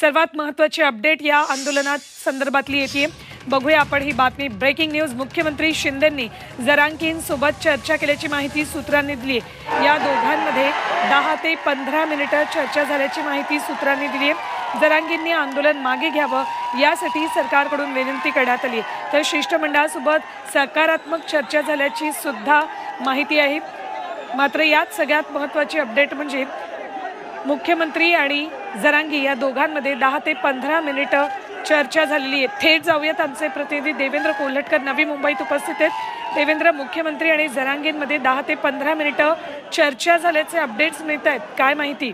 सर्वात महत्वाची अपडेट या आंदोलनात संदर्भातली येते. बघूया आपण ही बातमी. Breaking news. मुख्यमंत्री शिंदेंनी जरांकींसोबत चर्चा केल्याची माहिती सूत्रांनी दिली आहे. या दोघांमध्ये दहा ते पंधरा मिनिटं चर्चा झाल्याची माहिती सूत्रांनी दिली आहे. जरांगींनी आंदोलन मागे घ्यावं यासाठी सरकारकडून विनंती करण्यात आली तर शिष्टमंडळासोबत सकारात्मक चर्चा झाल्याची सुद्धा माहिती आहे. मात्र यात सगळ्यात महत्त्वाची अपडेट म्हणजे मुख्यमंत्री आणि जरांगी या दोघांमध्ये दहा ते पंधरा मिनिटं चर्चा झालेली आहे. थेट जाऊयात आमचे प्रतिनिधी देवेंद्र कोल्हटकर. नवी मुंबईत उपस्थित आहेत. देवेंद्र मुख्यमंत्री आणि जरांगींमध्ये दहा ते पंधरा मिनिटं चर्चा झाल्याचे अपडेट्स मिळत आहेत काय माहिती?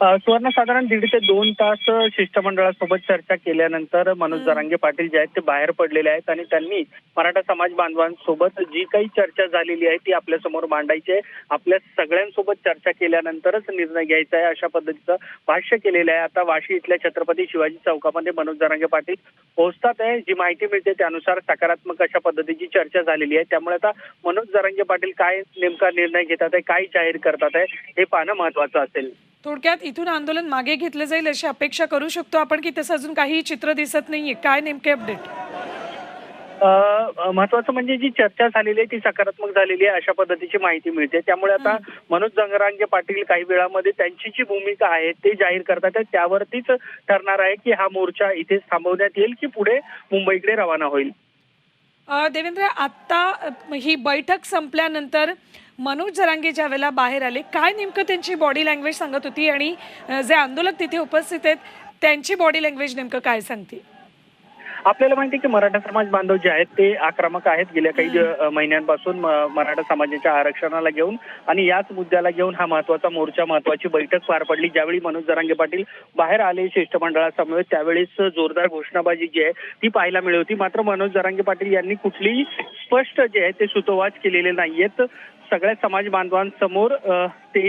सुवर्ण साधारण दीड ते दोन तास शिष्टमंडळासोबत चर्चा केल्यानंतर मनोज जरांगे पाटील जे आहेत ते बाहेर पडलेले आहेत आणि त्यांनी मराठा समाज बांधवांसोबत जी काही चर्चा झालेली आहे ती आपल्यासमोर मांडायची आहे. आपल्या सगळ्यांसोबत चर्चा केल्यानंतरच निर्णय घ्यायचा आहे अशा पद्धतीचं भाष्य केलेलं आहे. आता वाशी इथल्या छत्रपती शिवाजी चौकामध्ये मनोज जरांगे पाटील पोहोचतात आहे. जी माहिती मिळते त्यानुसार सकारात्मक अशा पद्धतीची चर्चा झालेली आहे. त्यामुळे आता मनोज जरांगे पाटील काय नेमका निर्णय घेतात आहे काय जाहीर करतात आहे हे पाहणं महत्वाचं असेल. थोडक्यात इथून आंदोलन मागे घेतलं जाईल अशी अपेक्षा करू शकतो आपण की तसं अजून काही चित्र दिसत नाहीये. काय नेमके अपडेट? अ, महत्वाचं म्हणजे जी चर्चा झालेली आहे ती सकारात्मक झालेली आहे अशा पद्धतीची माहिती मिळते. त्यामुळे आता मनोज जंगरांगे पाटील काही वेळामध्ये त्यांची जी भूमिका आहे ते जाहीर करतात त्यावरतीच ठरणार आहे की हा मोर्चा इथेच थांबवण्यात येईल की पुढे मुंबईकडे रवाना होईल. देवेंद्र आत्ता ही बैठक संपल्यानंतर मनोज जरांगे ज्या वेळेला बाहेर आले काय नेमकं त्यांची बॉडी लँग्वेज सांगत होती? आणि जे आंदोलक तिथे उपस्थित आहेत त्यांची बॉडी लँग्वेज नेमकं काय सांगते आपल्याला माहिती आहे की मराठा समाज बांधव जे आहेत ते आक्रमक आहेत. गेल्या काही महिन्यांपासून मराठा समाजाच्या आरक्षणाला घेऊन आणि याच मुद्द्याला घेऊन हा महत्त्वाचा मोर्चा महत्वाची बैठक पार पडली. ज्यावेळी मनोज जरांगे पाटील बाहेर आले शिष्टमंडळासमवेत त्यावेळेस जोरदार घोषणाबाजी जी आहे ती पाहायला मिळली होती. मात्र मनोज जरांगे पाटील यांनी कुठलीही स्पष्ट जे आहे ते सुतोवाच केलेले नाहीयेत. सगळ्या समाज बांधवांसमोर ते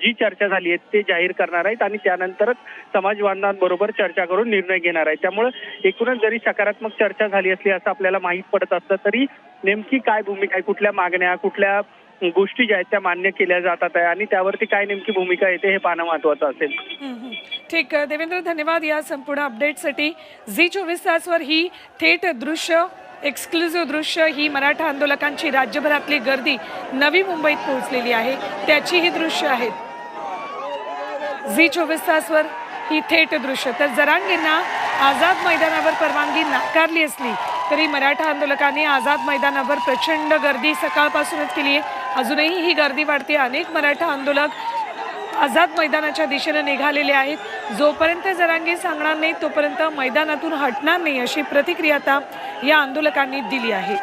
जी चर्चा झाली आहे ते जाहीर करणार आहेत आणि त्यानंतरच समाज बांधवांबरोबर चर्चा करून निर्णय घेणार आहेत. त्यामुळे एकूणच जरी सकारात्मक चर्चा झाली असली असं आपल्याला माहीत पडत असतं तरी नेमकी काय भूमिका आहे? कुठल्या मागण्या कुठल्या गोष्टी ज्या आहेत त्या मान्य केल्या जातात आहे? आणि त्यावरती काय नेमकी भूमिका येते हे पाहणं महत्वाचं असेल. ठीक देवेंद्र धन्यवाद या संपूर्ण अपडेटसाठी झी चोवीस तासवर ही थेट दृश्य एक्सक्लुझिव्ह दृश्य ही मराठा आंदोलकांची राज्यभरातली गर्दी नवी मुंबईत पोहोचलेली आहे. त्याची ही दृश्य आहेत. झी चोवीस तासवर ही थेट दृश्य. तर जरांगींना आझाद मैदानावर परवानगी नाकारली असली तरी मराठा आंदोलकांनी आझाद मैदानावर प्रचंड गर्दी सकाळपासूनच केली आहे. अजूनही ही गर्दी वाढते. अनेक मराठा आंदोलक आझाद मैदानाच्या दिशेने निघालेले आहेत. जोपर्यंत जरांगी सांगणार नाही तोपर्यंत मैदानातून हटणार नाही अशी प्रतिक्रिया आता या आंदोलकांनी दिली आहे.